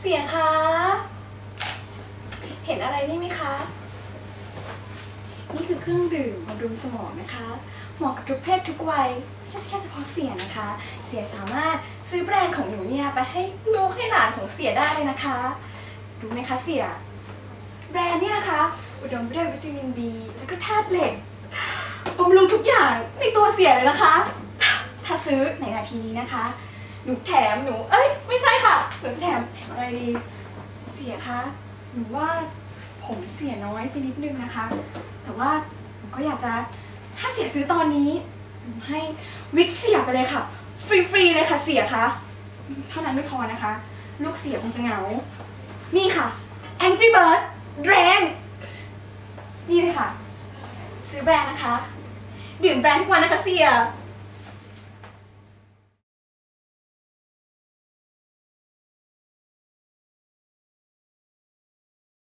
เสียคะ เห็นอะไรนี่ไหมคะ นี่คือเครื่องดื่มบำรุงสมองนะคะ เหมาะกับทุกเพศทุกวัย ไม่ใช่แค่เฉพาะเสียนะคะ เสียสามารถซื้อแบรนด์ของหนูเนี่ยไปให้ลูกให้หลานของเสียได้เลยนะคะ รู้ไหมคะเสีย แบรนด์เนี่ยนะคะ อุดมไปด้วยวิตามิน B แล้วก็ธาตุเหล็กบำรุงทุกอย่างในตัวเสียเลยนะคะ ถ้าซื้อในนาทีนี้นะคะ หนูแถมหนู เอ้ยไม่ ดี เสียคะหนูว่าผมเสียน้อยไปนิดนึงนะคะ แต่ว่าหนูก็อยากจะถ้าเสียซื้อตอนนี้ให้วิกเสียไปเลยค่ะ ฟรีๆเลยค่ะเสียคะเท่านั้นไม่พอนะคะ ลูกเสียคงจะเหงา นี่ค่ะ Angry Bird แรงนี่เลยค่ะ ซื้อแบรนด์นะคะ ดื่มแบรนด์ทุกวันนะคะเสีย